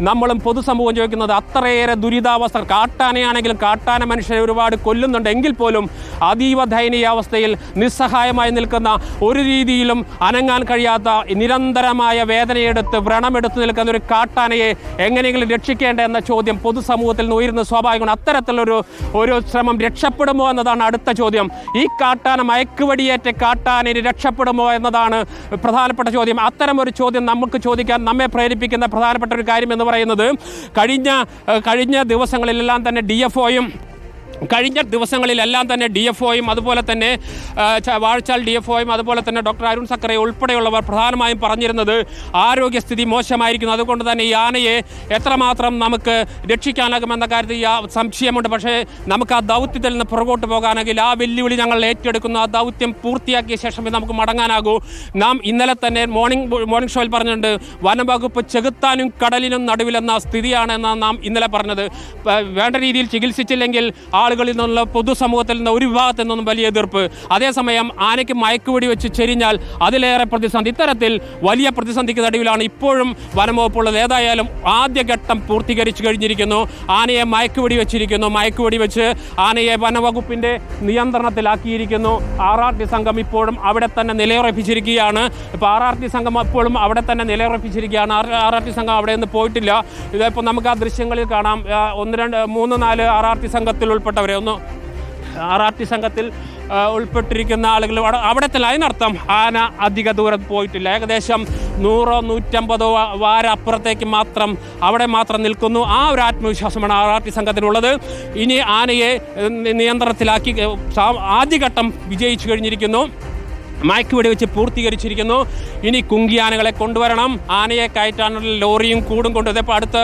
നമ്മളും പൊതുസമൂഹം ചോദിക്കുന്നത് അത്രയേറെ ദുരിതാവസ്ഥ. കാട്ടാനയാണെങ്കിലും കാട്ടാന മനുഷ്യരെ ഒരുപാട് കൊല്ലുന്നുണ്ട്. എങ്കിൽ പോലും അതീവ ദയനീയാവസ്ഥയിൽ നിസ്സഹായമായി നിൽക്കുന്ന ഒരു രീതിയിലും അനങ്ങാൻ കഴിയാത്ത നിരന്തരമായ വേദനയെടുത്ത് വ്രണമെടുത്ത് നിൽക്കുന്ന ഒരു കാട്ടാനയെ എങ്ങനെയെങ്കിലും രക്ഷിക്കേണ്ട എന്ന ചോദ്യം പൊതുസമൂഹത്തിൽ നിന്ന് ഉയരുന്ന സ്വാഭാവികമാണ്. അത്തരത്തിലൊരു ഒരു ശ്രമം രക്ഷപ്പെടുമോ എന്നതാണ് അടുത്ത ചോദ്യം. ഈ കാട്ടാന മയക്കുവടിയേറ്റ കാട്ടാനയെ രക്ഷപ്പെടുമോ എന്നതാണ് പ്രധാനപ്പെട്ട ചോദ്യം. അത്തരം ഒരു ചോദ്യം നമുക്ക് ചോദിക്കാൻ നമ്മെ പ്രേരിപ്പിക്കുന്ന പ്രധാനപ്പെട്ട ഒരു കാര്യം പറയുന്നത്. കഴിഞ്ഞ കഴിഞ്ഞ ദിവസങ്ങളിലെല്ലാം തന്നെ ഡി എഫ് ഒയും കഴിഞ്ഞ ദിവസങ്ങളിലെല്ലാം തന്നെ ഡി എഫ് ഒയും അതുപോലെ തന്നെ വാഴച്ചാൽ ഡി എഫ് ഒയും അതുപോലെ തന്നെ ഡോക്ടർ അരുൺ സക്കറെ ഉൾപ്പെടെയുള്ളവർ പ്രധാനമായും പറഞ്ഞിരുന്നത് ആരോഗ്യസ്ഥിതി മോശമായിരിക്കുന്നു. അതുകൊണ്ട് തന്നെ ഈ ആനയെ എത്രമാത്രം നമുക്ക് രക്ഷിക്കാനാകുമെന്ന കാര്യത്തിൽ സംശയമുണ്ട്. പക്ഷേ നമുക്ക് ആ ദൗത്യത്തിൽ നിന്ന് പുറകോട്ട് പോകാനെങ്കിൽ ആ വെല്ലുവിളി ഞങ്ങൾ ഏറ്റെടുക്കുന്നു. ആ ദൗത്യം പൂർത്തിയാക്കിയ ശേഷമേ നമുക്ക് മടങ്ങാനാകൂ. നാം ഇന്നലെ തന്നെ മോർണിംഗ് മോർണിംഗ് ഷോയിൽ പറഞ്ഞിട്ടുണ്ട് വനംവകുപ്പ് ചെകുത്താനും കടലിനും നടുവിലെന്ന സ്ഥിതിയാണെന്നാണ് നാം ഇന്നലെ പറഞ്ഞത്. വേണ്ട രീതിയിൽ ചികിത്സിച്ചില്ലെങ്കിൽ ആളുകളിൽ നിന്നുള്ള പൊതുസമൂഹത്തിൽ നിന്ന് ഒരു വിഭാഗത്തിൽ നിന്നും വലിയ എതിർപ്പ്. അതേസമയം ആനയ്ക്ക് മയക്കുവെടി വെച്ച് ചെരിഞ്ഞാൽ അതിലേറെ പ്രതിസന്ധി. ഇത്തരത്തിൽ വലിയ പ്രതിസന്ധിക്ക് നടുവിലാണ് ഇപ്പോഴും വനംവകുപ്പുള്ളത് ഏതായാലും ആദ്യഘട്ടം പൂർത്തീകരിച്ചു കഴിഞ്ഞിരിക്കുന്നു. ആനയെ മയക്കുവെടി വെച്ചിരിക്കുന്നു. മയക്കുവെടി വെച്ച് ആനയെ വനവകുപ്പിന്റെ നിയന്ത്രണത്തിലാക്കിയിരിക്കുന്നു. ആർ ആർ ടി സംഘം ഇപ്പോഴും അവിടെ തന്നെ നിലയുറപ്പിച്ചിരിക്കുകയാണ്. ഇപ്പോൾ ആർ ആർ ടി സംഘം ഇപ്പോഴും അവിടെ തന്നെ നിലയുറപ്പിച്ചിരിക്കുകയാണ്. ആർ ആർ ടി സംഘം അവിടെ നിന്ന് പോയിട്ടില്ല ഇതിപ്പോൾ നമുക്ക് ആ ദൃശ്യങ്ങളിൽ കാണാം. ഒന്ന് രണ്ട് മൂന്ന് നാല് ആർ ആർ ടി സംഘത്തിൽ ഉൾപ്പെട്ടവരെ ഒന്ന് ആർ ആർ ടി സംഘത്തിൽ ഉൾപ്പെട്ടിരിക്കുന്ന ആളുകൾ അവിടെ അവിടത്തിൽ അതിനർത്ഥം ആന അധിക ദൂരം പോയിട്ടില്ല. ഏകദേശം നൂറോ നൂറ്റമ്പതോ വാര അപ്പുറത്തേക്ക് മാത്രം അവിടെ മാത്രം നിൽക്കുന്നു. ആ ഒരു ആത്മവിശ്വാസമാണ് ആർ ആർ ടി സംഘത്തിനുള്ളത് ഇനി ആനയെ നിയന്ത്രണത്തിലാക്കി ആദ്യഘട്ടം വിജയിച്ചു കഴിഞ്ഞിരിക്കുന്നു. മയക്കുവെടി വെച്ച് പൂർത്തീകരിച്ചിരിക്കുന്നു. ഇനി കുങ്കിയാനകളെ കൊണ്ടുവരണം. ആനയെ കയറ്റാനുള്ള ലോറിയും കൂടും കൊണ്ട് ഇപ്പോൾ അടുത്ത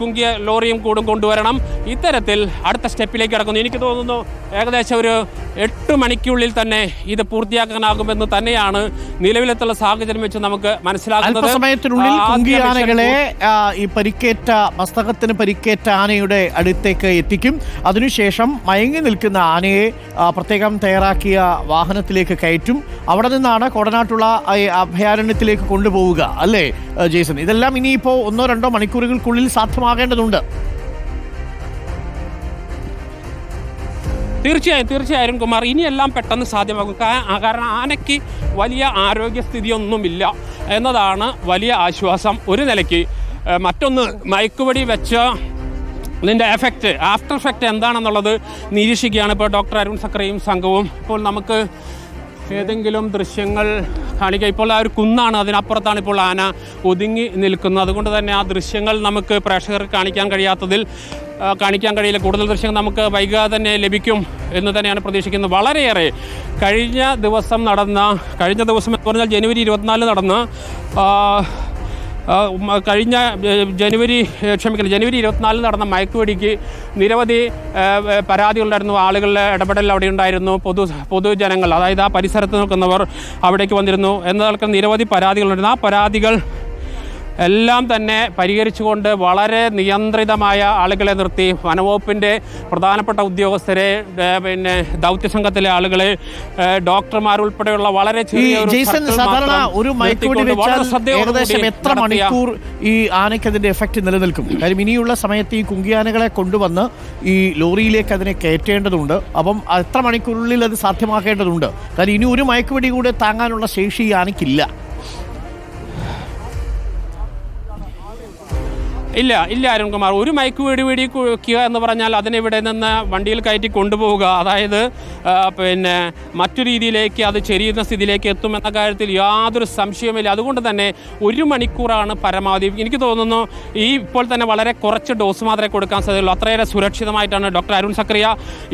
കുങ്കിയ ലോറിയും കൂടും കൊണ്ടുവരണം. ഇത്തരത്തിൽ അടുത്ത സ്റ്റെപ്പിലേക്ക് കിടക്കുന്നു. എനിക്ക് തോന്നുന്നു ഏകദേശം ഒരു എട്ട് മണിക്കുള്ളിൽ തന്നെ ഇത് പൂർത്തിയാക്കാനാകുമെന്ന് തന്നെയാണ് നിലവിലത്തുള്ള സാഹചര്യം വെച്ച് നമുക്ക് മനസ്സിലാക്കുന്നത്. സമയത്തിനുള്ളിൽ ഈ പരിക്കേറ്റ മസ്തകത്തിന് പരിക്കേറ്റ ആനയുടെ അടുത്തേക്ക് എത്തിക്കും. അതിനുശേഷം മയങ്ങി നിൽക്കുന്ന ആനയെ പ്രത്യേകം തയ്യാറാക്കിയ വാഹനത്തിലേക്ക് കയറ്റും. അവിടെ നിന്നാണ് കോടനാട്ടുള്ള അഭയാരണ്യത്തിലേക്ക് കൊണ്ടുപോവുക അല്ലേ ജേസൺ? ഇതെല്ലാം ഇനിയിപ്പോൾ ഒന്നോ രണ്ടോ മണിക്കൂറുകൾക്കുള്ളിൽ സാധ്യമാകേണ്ടതുണ്ട്. തീർച്ചയായും തീർച്ചയായും കുമാർ ഇനിയെല്ലാം പെട്ടെന്ന് സാധ്യമാകും. കാരണം ആനയ്ക്ക് വലിയ ആരോഗ്യസ്ഥിതിയൊന്നുമില്ല എന്നതാണ് വലിയ ആശ്വാസം. ഒരു നിലയ്ക്ക് മറ്റൊന്ന് മയക്കുപടി വെച്ച ഇതിന്റെ എഫക്റ്റ് ആഫ്റ്റർ എഫക്റ്റ് എന്താണെന്നുള്ളത് നിരീക്ഷിക്കുകയാണ് ഇപ്പോൾ ഡോക്ടർ അരുൺ സക്രയും സംഘവും. ഇപ്പോൾ നമുക്ക് ഏതെങ്കിലും ദൃശ്യങ്ങൾ കാണിക്കുക ഇപ്പോൾ ആ ഒരു കുന്നാണ് അതിനപ്പുറത്താണ് ഇപ്പോൾ ആന ഒതുങ്ങി നിൽക്കുന്നത്. അതുകൊണ്ട് തന്നെ ആ ദൃശ്യങ്ങൾ നമുക്ക് പ്രേക്ഷകർക്ക് കാണിക്കാൻ കഴിയാത്തതിൽ കാണിക്കാൻ കഴിയില്ല. കൂടുതൽ ദൃശ്യങ്ങൾ നമുക്ക് വൈകാതെ തന്നെ ലഭിക്കും എന്ന് തന്നെയാണ് പ്രതീക്ഷിക്കുന്നത്. വളരെയേറെ കഴിഞ്ഞ ദിവസം നടന്ന കഴിഞ്ഞ ദിവസം എന്ന് പറഞ്ഞാൽ ജനുവരി ഇരുപത്തിനാല് നടന്ന കഴിഞ്ഞ ജനുവരി ക്ഷമിക്കണം ജനുവരി ഇരുപത്തിനാലിൽ നടന്ന മയക്കുവെടിക്ക് നിരവധി പരാതികളുണ്ടായിരുന്നു. ആളുകളുടെ ഇടപെടൽ അവിടെ ഉണ്ടായിരുന്നു. പൊതു പൊതുജനങ്ങൾ അതായത് ആ പരിസരത്ത് നിൽക്കുന്നവർ അവിടേക്ക് വന്നിരുന്നു. എന്നതൊക്കെ നിരവധി പരാതികളുണ്ടായിരുന്നു. ആ പരാതികൾ എല്ലാം തന്നെ പരിഹരിച്ചുകൊണ്ട് വളരെ നിയന്ത്രിതമായ ആളുകളെ നിർത്തി വനവകുപ്പിന്റെ പ്രധാനപ്പെട്ട ഉദ്യോഗസ്ഥരെ പിന്നെ ദൗത്യസംഘത്തിലെ ആളുകളെ ഡോക്ടർമാർ ഉൾപ്പെടെയുള്ള വളരെ ചെറിയ സാധാരണ ഒരു ഏകദേശം എത്ര മണിക്കൂർ ഈ ആനയ്ക്കതിന്റെ എഫക്റ്റ് നിലനിൽക്കും? കാര്യം ഇനിയുള്ള സമയത്ത് ഈ കുങ്കിയാനകളെ കൊണ്ടുവന്ന് ഈ ലോറിയിലേക്ക് അതിനെ കയറ്റേണ്ടതുണ്ട്. അപ്പം എത്ര മണിക്കൂറിനുള്ളിൽ അത് സാധ്യമാക്കേണ്ടതുണ്ട്? കാര്യം ഇനി ഒരു മയക്കുവെടി കൂടെ താങ്ങാനുള്ള ശേഷി ഈ ആനയ്ക്കില്ല. ഇല്ല ഇല്ല അരുൺകുമാർ. ഒരു മൈക്ക് വീടി വീടി കുഴിക്കുക എന്ന് പറഞ്ഞാൽ അതിനിവിടെ നിന്ന് വണ്ടിയിൽ കയറ്റി കൊണ്ടുപോവുക. അതായത് പിന്നെ മറ്റു രീതിയിലേക്ക് അത് ചെരിയുന്ന സ്ഥിതിയിലേക്ക് എത്തുമെന്ന കാര്യത്തിൽ യാതൊരു സംശയവുമില്ല. അതുകൊണ്ട് തന്നെ ഒരു മണിക്കൂറാണ് പരമാവധി. എനിക്ക് തോന്നുന്നു ഈ ഇപ്പോൾ തന്നെ വളരെ കുറച്ച് ഡോസ് മാത്രമേ കൊടുക്കാൻ സാധ്യതയുള്ളൂ. അത്രയേറെ സുരക്ഷിതമായിട്ടാണ് ഡോക്ടർ അരുൺ സക്രിയ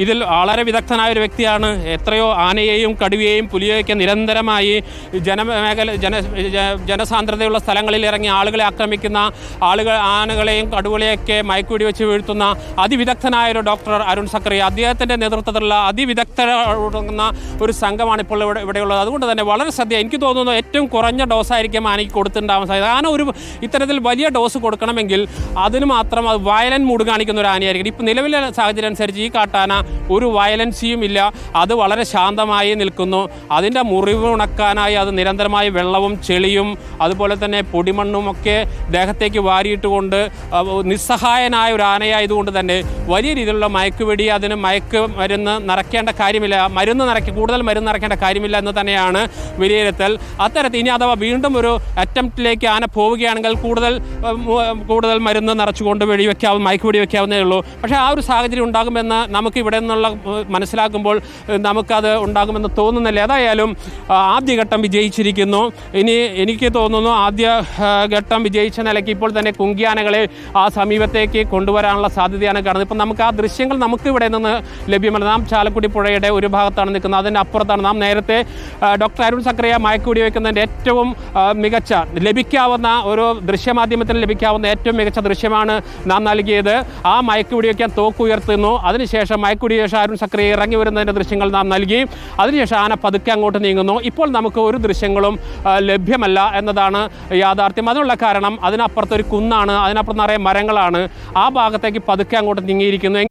ഇതിൽ വളരെ വിദഗ്ധനായ ഒരു വ്യക്തിയാണ്. എത്രയോ ആനയെയും കടുവയെയും പുലിയെയൊക്കെ നിരന്തരമായി ജനമേഖല ജന ജനസാന്ദ്രതയുള്ള സ്ഥലങ്ങളിൽ ഇറങ്ങി ആളുകളെ ആക്രമിക്കുന്ന ആളുകൾ ആന ആനകളെയും കടുവകളെയൊക്കെ മയക്കുവെടി വെച്ച് വീഴ്ത്തുന്ന അതിവിദഗ്ധനായ ഒരു ഡോക്ടർ അരുൺ സക്രി അദ്ദേഹത്തിന്റെ നേതൃത്വത്തിലുള്ള അതിവിദഗ്ധരുന്ന ഒരു സംഘമാണ് ഇപ്പോൾ ഇവിടെ ഇവിടെയുള്ളത്. അതുകൊണ്ട് തന്നെ വളരെ ശ്രദ്ധ എനിക്ക് തോന്നുന്നു ഏറ്റവും കുറഞ്ഞ ഡോസായിരിക്കും ആനയ്ക്ക് കൊടുത്തിട്ടുണ്ടാവാൻ സാധ്യത. ആന ഒരു ഇത്തരത്തിൽ വലിയ ഡോസ് കൊടുക്കണമെങ്കിൽ അതിന് മാത്രം അത് വയലൻ മൂഡ് കാണിക്കുന്ന ഒരു ആനയായിരിക്കും ഇപ്പോൾ നിലവിലെ സാഹചര്യം അനുസരിച്ച് ഈ കാട്ടാന ഒരു വയലൻസിയും ഇല്ല. അത് വളരെ ശാന്തമായി നിൽക്കുന്നു. അതിന്റെ മുറിവ് ഉണക്കാനായി അത് നിരന്തരമായി വെള്ളവും ചെളിയും അതുപോലെ തന്നെ പൊടിമണ്ണും ഒക്കെ ദേഹത്തേക്ക് വാരിയിട്ടുകൊണ്ട് അഹ് നിസ്സഹായനായ ഒരു ആനയായതുകൊണ്ട് തന്നെ വലിയ രീതിയിലുള്ള മയക്കുവെടി അതിന് മയക്ക് മരുന്ന് നിറയ്ക്കേണ്ട കാര്യമില്ല. മരുന്ന് നിറയ്ക്ക് കൂടുതൽ മരുന്ന് നിറയ്ക്കേണ്ട കാര്യമില്ല എന്ന് തന്നെയാണ് വിലയിരുത്തൽ. അത്തരത്തിൽ ഇനി അഥവാ വീണ്ടും ഒരു അറ്റംപ്റ്റിലേക്ക് ആന പോവുകയാണെങ്കിൽ കൂടുതൽ കൂടുതൽ മരുന്ന് നിറച്ചുകൊണ്ട് വെടിവെക്കാവും മയക്ക് വെടി വെക്കാവുന്നേ ഉള്ളൂ. പക്ഷേ ആ ഒരു സാഹചര്യം ഉണ്ടാകുമെന്ന് നമുക്ക് ഇവിടെ നിന്നുള്ള മനസ്സിലാക്കുമ്പോൾ നമുക്കത് ഉണ്ടാകുമെന്ന് തോന്നുന്നില്ല. ഏതായാലും ആദ്യഘട്ടം വിജയിച്ചിരിക്കുന്നു. ഇനി എനിക്ക് തോന്നുന്നു ആദ്യ ഘട്ടം വിജയിച്ച നിലയ്ക്ക് ഇപ്പോൾ തന്നെ കുങ്കിയാനകളെ ആ സമീപത്തേക്ക് കൊണ്ടുവരാനുള്ള സാധ്യതയാണ് കാണുന്നത്. ഇപ്പം നമുക്ക് ആ ദൃശ്യങ്ങൾ നമുക്ക് ഇവിടെ നിന്ന് ലഭ്യമല്ല. നാം ചാലക്കുടി പുഴയുടെ ഒരു ഭാഗത്താണ് നിൽക്കുന്നത്. അതിന്റെ അപ്പുറത്താണ് നാം നേരത്തെ ഡോക്ടർ അരുൺ സക്രിയ മയക്കുടി വയ്ക്കുന്നതിന്റെ ഏറ്റവും മികച്ച ലഭിക്കാവുന്ന ഒരു ദൃശ്യമാധ്യമത്തിൽ ലഭിക്കാവുന്ന ഏറ്റവും മികച്ച ദൃശ്യമാണ് നാം നൽകിയത്. ആ മയക്കുപിടി വയ്ക്കാൻ തോക്ക് ഉയർത്തുന്നു. അതിനുശേഷം മയക്കുടി ശേഷം അരുൺ സക്രിയ ഇറങ്ങി വരുന്നതിന്റെ ദൃശ്യങ്ങൾ നാം നൽകി. അതിനുശേഷം ആന പതുക്കെ അങ്ങോട്ട് നീങ്ങുന്നു. ഇപ്പോൾ നമുക്ക് ഒരു ദൃശ്യങ്ങളും ലഭ്യമല്ല എന്നതാണ് യാഥാർത്ഥ്യം. അതിനുള്ള കാരണം അതിനപ്പുറത്തൊരു കുന്നാണ്. കുന്നാണ് അതിനപ്പുറത്ത് നിറയെ മരങ്ങളാണ് ആ ഭാഗത്തേക്ക് പതുക്കെ അങ്ങോട്ട് നീങ്ങിയിരിക്കുന്നു.